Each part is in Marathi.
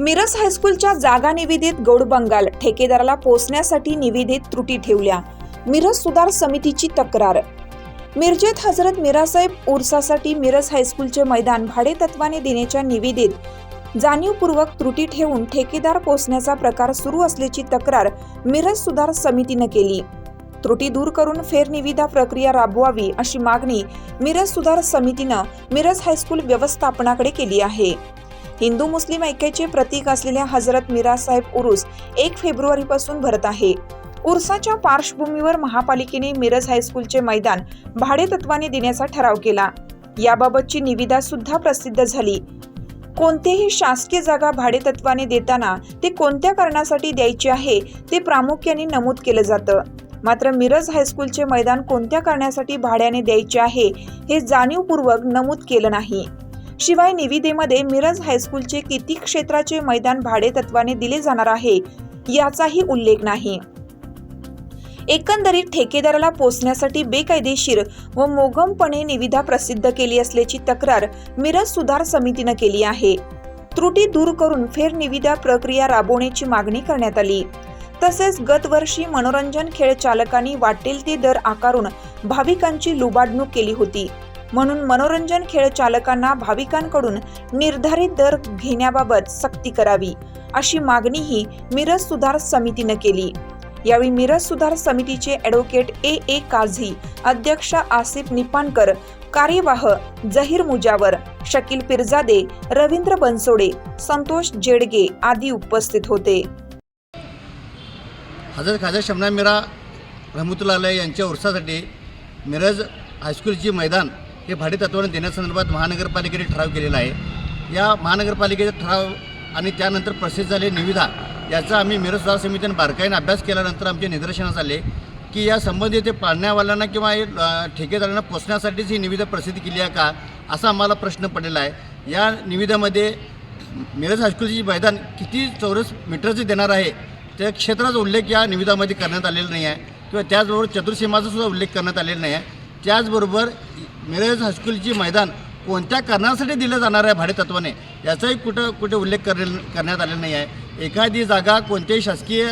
मिरज हायस्कूलच्या जागा निविदेत गौड बंगाल ठेकेदाराला पोचण्यासाठी निविदेत त्रुटी ठेवल्या. मिरज सुधार समितीची तक्रार मिरजेत हजरत मिरासाहेब उर्सासाठी मिरज हायस्कूलचे मैदान भाडे तत्वाने देण्याच्या निविदेत जाणीवपूर्वक त्रुटी ठेवून ठेकेदार पोचण्याचा प्रकार सुरू असल्याची तक्रार मिरज सुधार समितीनं केली. त्रुटी दूर करून फेरनिविदा प्रक्रिया राबवावी अशी मागणी मिरज सुधार समितीनं मिरज हायस्कूल व्यवस्थापनाकडे केली आहे. हिंदू मुस्लिम ऐक्याचे प्रतीक असलेल्या हजरत मिरासाहेब उरुस एक फेब्रुवारीपासून भरत आहे. उर्साच्या पार्श्वभूमीवर महापालिकेने मिरज हायस्कूलचे मैदान भाडेतत्वाने देण्याचा ठराव केला. याबाबतची निविदा सुद्धा प्रसिद्ध झाली. कोणतीही शासकीय जागा भाडेतत्वाने देताना ते कोणत्या कारणासाठी द्यायची आहे ते प्रामुख्याने नमूद केलं जातं. मात्र मिरज हायस्कूलचे मैदान कोणत्या कारणासाठी भाड्याने द्यायचे आहे हे जाणीवपूर्वक नमूद केलं नाही. शिवाय निविदेमध्ये मिरज हायस्कूलचे किती क्षेत्राचे मैदान भाडेतत्वाने दिले जाणार आहे याचाही उल्लेख नाही. एकंदरीत ठेकेदाराला पोचण्यासाठी बेकायदेशीर व मोगमपणे निविदा प्रसिद्ध केली असल्याची तक्रार मिरज सुधार समितीनं केली आहे. त्रुटी दूर करून फेरनिविदा प्रक्रिया राबवण्याची मागणी करण्यात आली. तसेच गतवर्षी मनोरंजन खेळ चालकांनी वाटेल ते दर आकारून भाविकांची लुबाडणूक केली होती. म्हणून मनोरंजन खेळ चालकांना भाविकांकडून निर्धारित दर घेण्याबाबत सक्ती करावी अशी मागणीही मिरज सुधार समितीनं केली. यावेळी मिरज सुधार समितीचे ॲडव्होकेट ए ए काझी अध्यक्ष आसिफ निपाणकर कार्यवाह जहीर मुजावर शकील पिरजादे रवींद्र बनसोडे संतोष जेडगे आदी उपस्थित होते. हजरत खाजा शमना मिरा रहमतुल्ला यांच्या उर्सासाठी मिरज हायस्कूलची मैदान हे भाडेतत्वाने देण्यासंदर्भात महानगरपालिकेने ठराव केलेला आहे. या महानगरपालिकेचा ठराव आणि त्यानंतर प्रसिद्ध झाले निविदा याचा आम्ही मिरज सुधार समितीने बारकाईने अभ्यास केल्यानंतर आमच्या निदर्शनास आले की या संबंधित ते पाळण्यावाल्यांना किंवा हे, ठेकेदारांना पोचण्यासाठीच ही निविदा प्रसिद्ध केली आहे का असा आम्हाला प्रश्न पडलेला आहे. या निविदामध्ये मिरज हायस्कूलची मैदान किती चौरस मीटरचे देणार आहे त्या क्षेत्राचा उल्लेख या निविदामध्ये करण्यात आलेला नाही आहे किंवा त्याचबरोबर चतुर्सीमाचा सुद्धा उल्लेख करण्यात आलेला नाही आहे. त्याचबरोबर मिरज हायस्कूलची मैदान कोणत्या कारणासाठी दिलं जाणार आहे भाडेतत्वाने याचाही कुठं कुठे उल्लेख करण्यात आलेला नाही आहे. एखादी जागा कोणत्याही शासकीय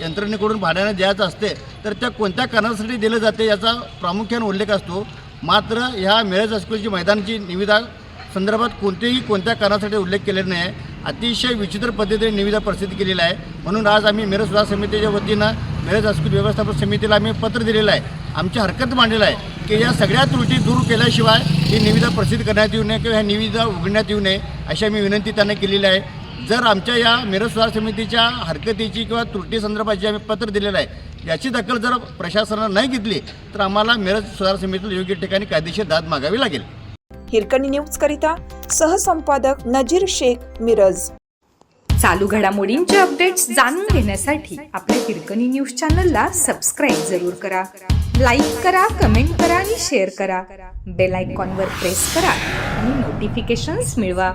यंत्रणेकडून भाड्याने द्यायचं असते तर त्या कोणत्या कारणासाठी दिलं जाते याचा प्रामुख्याने उल्लेख असतो. मात्र ह्या मिरज हायस्कूलची मैदानाची निविदा संदर्भात कोणतेही कोणत्या कारणासाठी उल्लेख केलेला नाही. आहे अतिशय विचित्र पद्धतीने निविदा प्रसिद्ध केलेला आहे. म्हणून आज आम्ही मिरज सुधार समितीच्या वतीनं मिरज हायस्कूल व्यवस्थापन समितीला आम्ही पत्र दिलेलं आहे. आमची हरकत मांडलेलं आहे की या सगळ्या त्रुटी दूर केल्याशिवाय ही निविदा प्रसिद्ध करण्यात येऊ नये किंवा ह्या निविदा उघडण्यात येऊ नये अशी आम्ही विनंती त्यांना केलेली आहे. जर आमच्या या मिरज सुधार समितीच्या हरकतीची किंवा त्रुटी संदर्भात जे आम्ही पत्र दिलेलं आहे याची दखल जर प्रशासनानं नाही घेतली तर आम्हाला मिरज सुधार समितीला योग्य ठिकाणी कायदेशीर दाद मागावी लागेल. हिरकणी न्यूज करिता सहसंपादक नजीर शेख मिरज. चालू घडामोडींचे अपडेट्स जाणून घेण्यासाठी आपल्या हिरकणी न्यूज चॅनलला सबस्क्राईब जरूर करा. लाईक करा कमेंट करा आणि शेअर करा. बेल आयकॉनवर प्रेस करा आणि नोटिफिकेशन्स मिळवा.